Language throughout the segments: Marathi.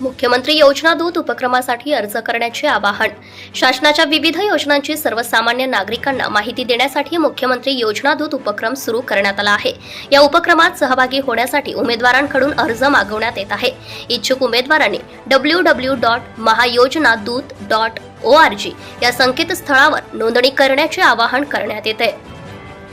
मुख्यमंत्री योजना दूत उपक्रमासाठी अर्ज करण्याचे आवाहन. शासनाच्या विविध योजनांची सर्वसामान्य नागरिकांना माहिती देण्यासाठी मुख्यमंत्री योजना दूत उपक्रम सुरू करण्यात आला आहे. या उपक्रमात सहभागी होण्यासाठी उमेदवारांकडून अर्ज मागवण्यात येत आहे. इच्छुक उमेदवारांनी डब्ल्यू डब्ल्यू डॉट महायोजना दूत डॉट ओ आर जी या संकेतस्थळावर नोंदणी करण्याचे आवाहन करण्यात येते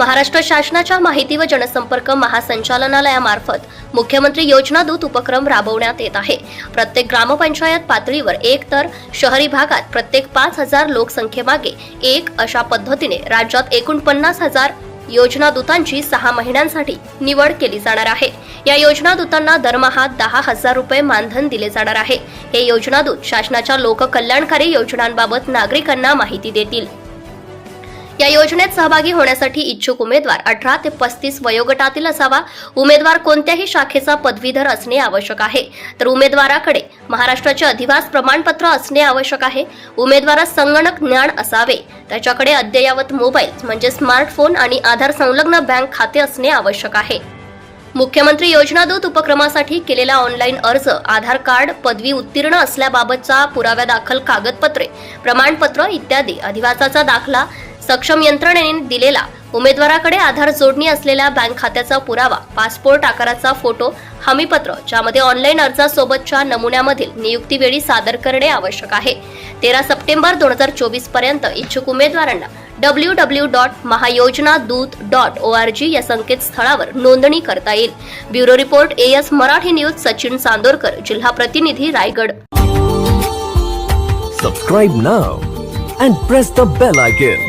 महाराष्ट्र शासनाच्या माहिती व जनसंपर्क महासंचालनालयामार्फत मुख्यमंत्री योजना दूत उपक्रम राबवण्यात येत आहे. प्रत्येक ग्रामपंचायत पातळीवर एक तर शहरी भागात प्रत्येक पाच हजार लोकसंख्येमागे एक अशा पद्धतीने राज्यात एकूण पन्नास हजार योजना दूतांची सहा महिन्यांसाठी निवड केली जाणार आहे. या योजना दूतांना दरमहा दहा हजार रुपये मानधन दिले जाणार आहे. हे योजना दूत शासनाच्या लोककल्याणकारी योजनांबाबत नागरिकांना माहिती देतील. या योजनेत सहभागी होण्यासाठी इच्छुक उमेदवार अठरा ते पस्तीस वयोगटातील असावा. उमेदवार कोणत्याही शाखेचा पदवीधर असणे आवश्यक आहे. तर उमेदवाराकडे महाराष्ट्राचे अधिवास प्रमाणपत्र असणे आवश्यक आहे. उमेदवारास संगणक ज्ञान असावे. त्याच्याकडे अद्ययावत मोबाईल म्हणजे स्मार्टफोन आणि आधार संलग्न बँक खाते असणे आवश्यक आहे. मुख्यमंत्री योजना दूत उपक्रमासाठी केलेला ऑनलाईन अर्ज आधार कार्ड पदवी उत्तीर्ण असल्याबाबतचा पुराव्यादाखल कागदपत्रे प्रमाणपत्र इत्यादी. अधिवासाचा दाखला सक्षम यंत्रणेने दिलेला. उमेदवाराकडे आधार जोडणी असलेल्या बँक खात्याचा पुरावा पासपोर्ट आकाराचा फोटो हमीपत्र ज्यामध्ये ऑनलाईन अर्जासोबतच्या नमुन्यामधील नियुक्तीवेळी सादर करणे आवश्यक आहे. तेरा सप्टेंबर दोन हजार चोवीसपर्यंत इच्छुक उमेदवारांना डब्ल्यू डब्ल्यू डॉट महायोजना दूत डॉट ओ आर जी या संकेतस्थळावर नोंदणी करता येईल. Bureau report A S Marathi news Sachin Chandorkar जिल्हा प्रतिनिधी Raigad. Subscribe now and press the bell icon